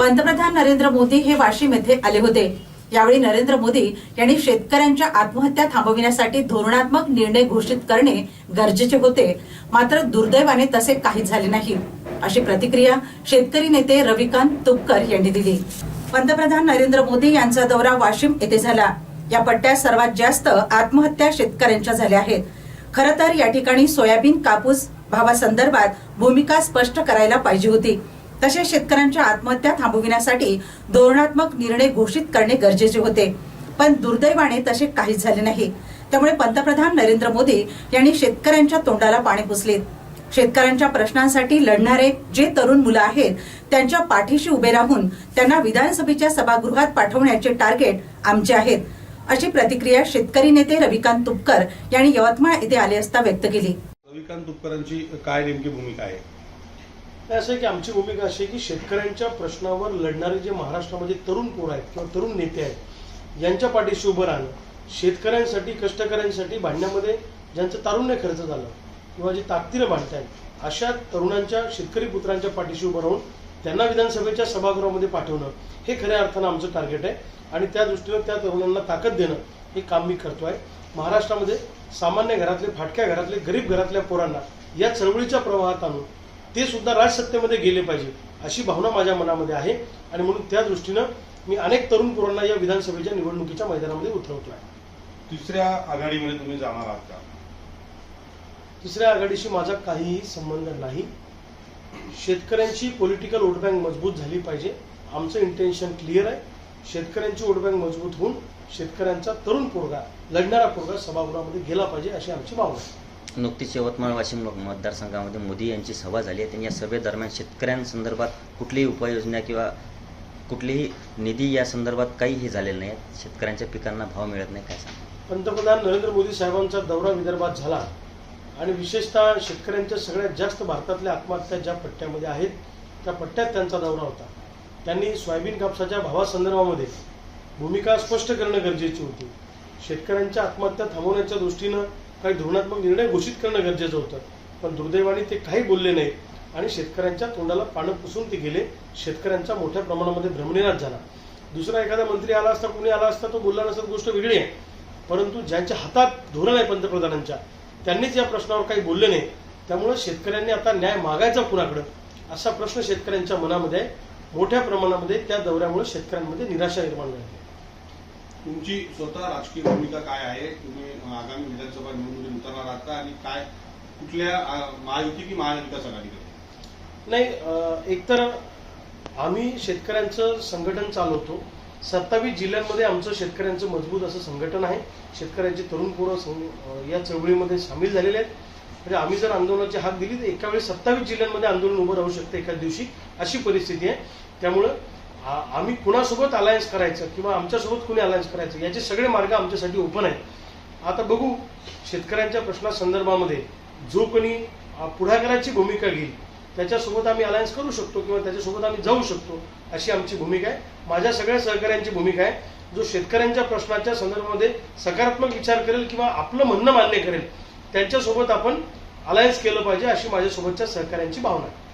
पंतप्रधान नरेंद्र मोदी हे वाशिम येथे आले होते. यावेळी नरेंद्र मोदी यांनी शेतकऱ्यांच्या आत्महत्या थांबविण्यासाठी धोरणात्मक निर्णय घोषित करणे गरजेचे होते. मात्र दुर्दैवाने तसे काहीच झाले नाही. अशी प्रतिक्रिया शेतकरी नेते रविकांत तुपकर यांनी दिली. पंतप्रधान नरेंद्र मोदी यांचा दौरा वाशिम येथे झाला. या पट्ट्यात सर्वात जास्त आत्महत्या शेतकऱ्यांच्या झाल्या आहेत. खरं तर या ठिकाणी सोयाबीन कापूस भावासंदर्भात भूमिका स्पष्ट करायला पाहिजे होती. तसेच शेतकऱ्यांच्या आत्महत्या थांबविण्यासाठी धोरणात्मक निर्णय घोषित करणे गरजेचे होते. पण दुर्दैवाने तसे काहीच झाले नाही. त्यामुळे पंतप्रधान नरेंद्र मोदी यांनी शेतकऱ्यांच्या तोंडाला पाणी पुसले शेतकऱ्यांच्या प्रश्नांसाठी लढणारे जे तरुण मुलं आहेत त्यांच्या पाठीशी उभे राहून त्यांना विधानसभेच्या सभागृहात पाठवण्याचे टार्गेट आमचे आहेत अशी प्रतिक्रिया शेतकरी नेते रविकांत तुपकर यांनी यवतमाळ येथे आले असता व्यक्त केली. रविकांत तुपकरांची काय नेमकी भूमिका आहे? असं आहे की आमची भूमिका अशी आहे की शेतकऱ्यांच्या प्रश्नावर लढणारे जे महाराष्ट्रामध्ये तरुण पोर आहेत किंवा तरुण नेते आहेत यांच्या पाठीशी उभं राहणं शेतकऱ्यांसाठी कष्टकऱ्यांसाठी भांडण्यामध्ये ज्यांचं तारुण्य खर्च झालं किंवा जे ताकदीनं भांडतायत अशा तरुणांच्या शेतकरी पुत्रांच्या पाठीशी उभं राहून त्यांना विधानसभेच्या सभागृहामध्ये पाठवणं हे खऱ्या अर्थानं आमचं टार्गेट आहे. आणि त्या दृष्टीनं त्या तरुणांना ताकद देणं हे काम मी करतो आहे. महाराष्ट्रामध्ये सामान्य घरातले फाटक्या घरातले गरीब घरातल्या पोरांना या चळवळीच्या प्रवाहात आणून ते सुद्धा राजसत्तेमध्ये गेले पाहिजे अशी भावना माझ्या मनामध्ये आहे. आणि म्हणून त्या दृष्टीनं मी अनेक तरुण पोरांना या विधानसभेच्या निवडणुकीच्या मैदानामध्ये उतरवतो आहे तिसऱ्या आघाडीमध्ये तुम्ही जाणार आहात का? तिसऱ्या आघाडीशी माझा काहीही संबंध नाही. शेतकऱ्यांची पॉलिटिकल वोट बँक मजबूत झाली पाहिजे. आमचं इंटेन्शन क्लिअर आहे. शेतकऱ्यांची वोट बँक मजबूत होऊन शेतकऱ्यांचा तरुण पोरगा लढणारा पोरगा सभागृहामध्ये गेला पाहिजे अशी आमची भावना आहे. नुकतीच यवतमाळ वाशिम लोक मतदारसंघामध्ये मोदी यांची सभा झाली आहे. त्यांनी या सभेदरम्यान शेतकऱ्यांसंदर्भात कुठलीही उपाययोजना किंवा कुठलीही निधी या संदर्भात काहीही झालेलं नाही. शेतकऱ्यांच्या पिकांना भाव मिळत नाही काय सांग पंतप्रधान नरेंद्र मोदी साहेबांचा दौरा विदर्भात झाला आणि विशेषतः शेतकऱ्यांच्या सगळ्यात जास्त भारतातल्या आत्महत्या ज्या पट्ट्यामध्ये आहेत त्या पट्ट्यात त्यांचा दौरा होता. त्यांनी सोयाबीन कापसाच्या भावासंदर्भामध्ये भूमिका स्पष्ट करणं गरजेची होती. शेतकऱ्यांच्या आत्महत्या थांबवण्याच्या दृष्टीनं काही धोरणात्मक निर्णय घोषित करणं गरजेचं होतं. पण दुर्दैवाने ते काही बोलले नाही आणि शेतकऱ्यांच्या तोंडाला पानं पुसून ते गेले. शेतकऱ्यांचा मोठ्या प्रमाणामध्ये भ्रमनिराश झाला. दुसरा एखादा मंत्री आला असता कुणी आला असता तो बोलला नसत गोष्ट वेगळी आहे. परंतु ज्यांच्या हातात धोरण आहे पंतप्रधानांच्या त्यांनीच या प्रश्नावर काही बोलले नाही. त्यामुळे शेतकऱ्यांनी आता न्याय मागायचा कुणाकडं? असा प्रश्न शेतकऱ्यांच्या मनामध्ये मोठ्या प्रमाणामध्ये त्या दौऱ्यामुळे शेतकऱ्यांमध्ये निराशा निर्माण झाली. तुमची स्वतः राजकीय भूमिका काय आहे? तुम्ही आगामी विधानसभा निवडणुकीत उतरणार आहात का? आणि काय कुठल्या महायुती की महाविकास आघाडीकडे नाही एकतर आम्ही शेतकऱ्यांचं संघटन चालवतो. सत्तावीस जिल्ह्यांमध्ये आमचं शेतकऱ्यांचं मजबूत असं संघटन आहे. शेतकऱ्यांचे तरुण पोरं सं- या चळवळीमध्ये सामील झालेले आहेत. म्हणजे आम्ही जर आंदोलनाची हाक दिली तर एका वेळी सत्तावीस जिल्ह्यांमध्ये आंदोलन उभं राहू शकते एका दिवशी. अशी परिस्थिती आहे. त्यामुळं आम्ही कुणासोबत अलायन्स करायचं किंवा आमच्यासोबत कुणी अलायन्स करायचं याचे सगळे मार्ग आमच्यासाठी ओपन आहेत. आता बघू शेतकऱ्यांच्या प्रश्नासंदर्भामध्ये जो कोणी पुढाकाराची भूमिका घेईल त्याच्यासोबत आम्ही अलायन्स करू शकतो किंवा त्याच्यासोबत आम्ही जाऊ शकतो अशी आमची भूमिका आहे. माझ्या सगळ्या सहकाऱ्यांची भूमिका आहे जो शेतकऱ्यांच्या प्रश्नाच्या संदर्भामध्ये सकारात्मक विचार करेल किंवा आपलं म्हणणं मान्य करेल त्यांच्यासोबत आपण अलायन्स केलं पाहिजे अशी माझ्यासोबतच्या सहकाऱ्यांची भावना आहे.